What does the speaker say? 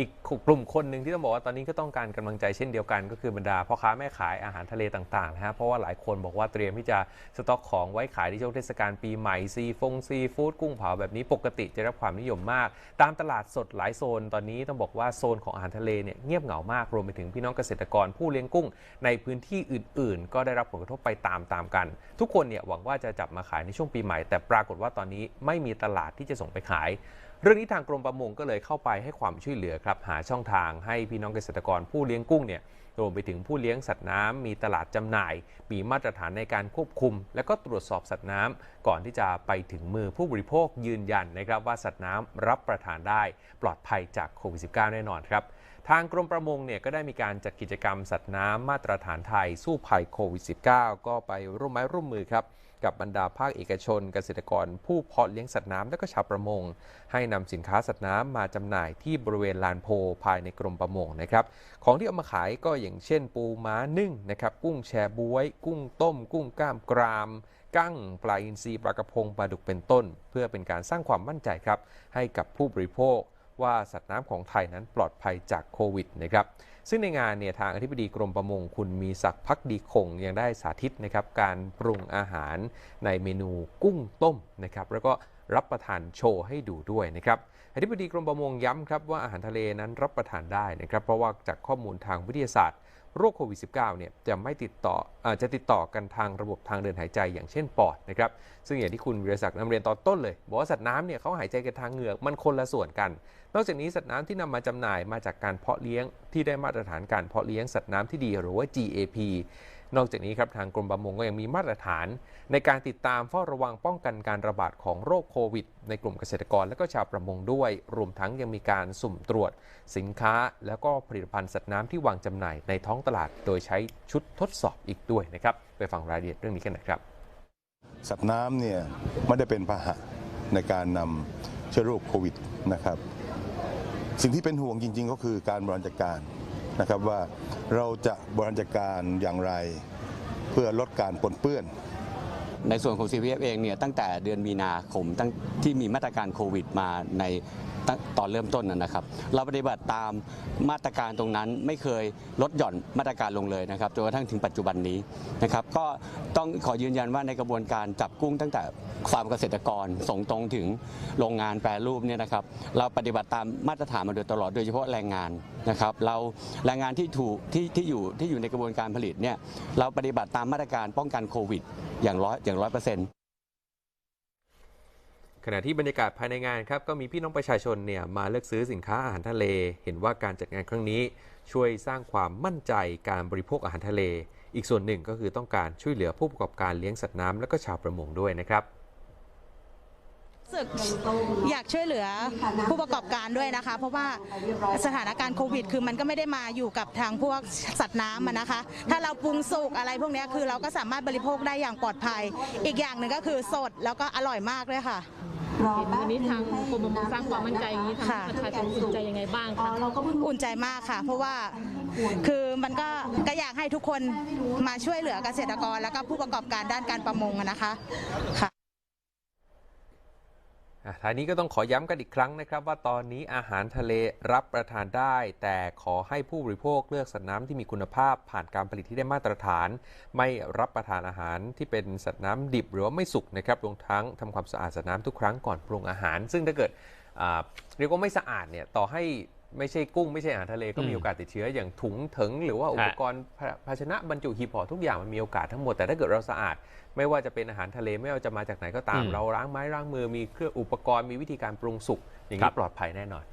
อีกกลุ่มคนหนึ่งที่ต้องบอกว่าตอนนี้ก็ต้องการกำลังใจเช่นเดียวกัน ก็คือบรรดาพ่อค้าแม่ขายอาหารทะเลต่างๆนะฮะเพราะว่าหลายคนบอกว่าเตรียมที่จะสต็อกของไว้ขายในช่วงเทศกาลปีใหม่ซีฟงซีฟู้ดกุ้งเผาแบบนี้ปกติจะรับความนิยมมาก ตามตลาดสดหลายโซน ตอนนี้ต้องบอกว่าโซนของอาหารทะเลเนี่ยเงียบเหงามากรวมไปถึงพี่น้องเกษตรกรผู้เลี้ยงกุ้ง ในพื้นที่อื่น ๆ ก็ได้รับผลกระทบไปตามๆกัน ทุกคนเนี่ยหวังว่าจะจับมาขายในช่วงปีใหม่ แต่ปรากฏว่าตอนนี้ไม่มีตลาดที่จะส่งไปขาย เรื่องนี้ทางกรมประมงก็เลยเข้าไปให้ความช่วยเหลือครับหาช่องทางให้พี่น้องเกษตรกรผู้เลี้ยงกุ้งเนี่ยรวมไปถึงผู้เลี้ยงสัตว์น้ำมีตลาดจำหน่าย มีมาตรฐานในการควบคุม และก็ตรวจสอบสัตว์น้ำก่อนที่จะไปถึงมือผู้บริโภคยืนยันนะครับว่าสัตว์น้ำรับประทานได้ ปลอดภัยจากโควิด -19 แน่นอนครับ ทางกรมประมงเนี่ยก็ได้มีการจัดกิจกรรมสัตว์น้ำมาตรฐานไทยสู้ภัยโควิด -19 ก็ไปร่วมไม้ร่วมมือครับกับบรรดาภาคเอกชน เกษตรกร ผู้เพาะเลี้ยงสัตว์น้ำและก็ชาวประมง ให้นำสินค้าสัตว์น้ำมาจำหน่ายที่บริเวณลานโพภายในกรมประมงนะครับของที่เอามาขายก็อย่างเช่น ปูม้านึ่งนะครับกุ้งแชบวย กุ้งต้ม กุ้งกล้ามกรามกั้งปลาอินทรีปลากระพงปลาดุกเป็นต้น เพื่อเป็นการสร้างความมั่นใจครับ ให้กับผู้บริโภค ว่าสัตว์น้ำของไทยนั้นปลอดภัยจากโควิดนะครับซึ่งในงานเนี่ยทางอธิบดีกรมประมงคุณมีศักดิ์พักดีคงยังได้สาธิตนะครับการปรุงอาหารในเมนูกุ้งต้มนะครับแล้วก็รับประทานโชว์ให้ดูด้วยนะครับอธิบดีกรมประมงย้ำครับว่าอาหารทะเลนั้นรับประทานได้นะครับเพราะว่าจากข้อมูลทางวิทยาศาสตร์ โรคโควิด -19 เนี่ยจะไม่ติดต่ออาจะติดต่อกันทางระบบทางเดินหายใจอย่างเช่นปอดนะครับซึ่งอย่างที่คุณวิรศักดิ์นำเรียนตอนต้นเลยบอกว่าสัตว์น้ำเนี่ยเขาหายใจกันทางเหงือกมันคนละส่วนกัน นอกจากนี้สัตว์น้ำที่นำมาจำหน่ายมาจากการเพาะเลี้ยงที่ได้มาตรฐานการเพาะเลี้ยงสัตว์น้ำที่ดีหรือว่า GAP นอกจากนี้ครับทางกรมประมงก็ยังมีมาตรฐาน ในการติดตามเฝ้าระวังป้องกันการระบาดของโรคโควิด ในกลุ่มเกษตรกรและก็ชาวประมงด้วย รวมทั้งยังมีการสุ่มตรวจ สินค้า แล้วก็ผลิตภัณฑ์สัตว์น้ำที่วางจำหน่ายในท้องตลาด โดยใช้ชุดทดสอบอีกด้วยนะครับไปฟังรายละเอียดเรื่องนี้กันนะครับ สัตว์น้ำเนี่ยไม่ได้เป็นพาหะในการนำเชื้อโรคโควิดนะครับสิ่งที่เป็นห่วงจริง ๆ ก็คือการบริหารจัดการ นะครับว่าเราจะบริหารจัดการอย่างไร เพื่อลดการปนเปื้อน ในส่วนของ CPF เองเนี่ยตั้งแต่เดือนมีนาคมตั้งที่มีมาตรการโควิดมาใน ตอนเริ่มต้นนะนะครับ เราปฏิบัติตามมาตรการตรงนั้นไม่เคยลดหย่อนมาตรการลงเลยนะครับจนกระทั่งถึงปัจจุบันนี้นะครับ ก็ต้องขอยืนยันว่าในกระบวนการจับกุ้งตั้งแต่ฟาร์มเกษตรกรส่งตรงถึงโรงงานแปรรูปเนี่ยนะครับ เราปฏิบัติตามมาตรฐานมาโดยตลอดโดยเฉพาะแรงงานนะครับ เราแรงงานที่ถูกที่ที่อยู่ที่อยู่ในกระบวนการผลิตเนี่ยเราปฏิบัติตามมาตรการป้องกันโควิดอย่างร้อยอย่างร้อยเปอร์เซ็นต์ ขณะที่บรรยากาศภายในงานครับก็มีพี่น้องประชาชนเนี่ยมาเลือกซื้อสินค้าอาหารทะเล เห็นว่าการจัดงานครั้งนี้ ช่วยสร้างความมั่นใจการบริโภคอาหารทะเล อีกส่วนหนึ่งก็คือต้องการช่วยเหลือผู้ประกอบการเลี้ยงสัตว์น้ำและก็ชาวประมงด้วยนะครับสึกอยากช่วยเหลือผู้ประกอบการด้วยนะคะ เพราะว่าสถานการณ์โควิด คือมันก็ไม่ได้มาอยู่กับทางพวกสัตว์น้ำนะคะ ถ้าเราปรุงสุกอะไรพวกนี้คือเราก็สามารถบริโภคได้อย่างปลอดภัย อีกอย่างหนึ่งก็คือสดแล้วก็อร่อยมากด้วยค่ะ เห็นวันนี้ทางกรมประมงสร้างความมั่นใจอย่างนี้ทำให้ค่ะประชาชนอุ่นใจยังไงบ้างคะ อุ่นใจมากค่ะ เพราะว่าคือมันก็ก็อยากให้ทุกคนมาช่วยเหลือเกษตรกร แล้วก็ผู้ประกอบการด้านการประมงอะนะคะค่ะอะ ท้ายนี้ก็ต้องขอย้ำกันอีกครั้งนะครับ ว่าตอนนี้อาหารทะเลรับประทานได้ แต่ขอให้ผู้บริโภคเลือกสัตว์น้ำที่มีคุณภาพผ่านการผลิตที่ได้มาตรฐาน ไม่รับประทานอาหารที่เป็นสัตว์น้ำดิบหรือว่าไม่สุกนะครับรวมทั้งทำความสะอาดสัตว์น้ำทุกครั้งก่อนปรุงอาหาร ซึ่งถ้าเกิดเรียกว่าไม่สะอาดเนี่ยต่อให้ ไม่ใช่กุ้งไม่ใช่อาหารทะเลก็มีอืมโอกาสติดเชื้ออย่างถุงถึง หรือว่าอุปกรณ์ภาภาชนะบรรจุหีบห่อทุกอย่างมันมีโอกาสทั้งหมดแต่ถ้าเกิดเราสะอาด ไม่ว่าจะเป็นอาหารทะเลไม่ว่าจะมาจากไหนก็ตามอืมเราล้างไม้ล้างมือมีเครื่องอุปกรณ์มีวิธีการปรุงสุกอย่างครันี้บปลอดภัยแน่นอน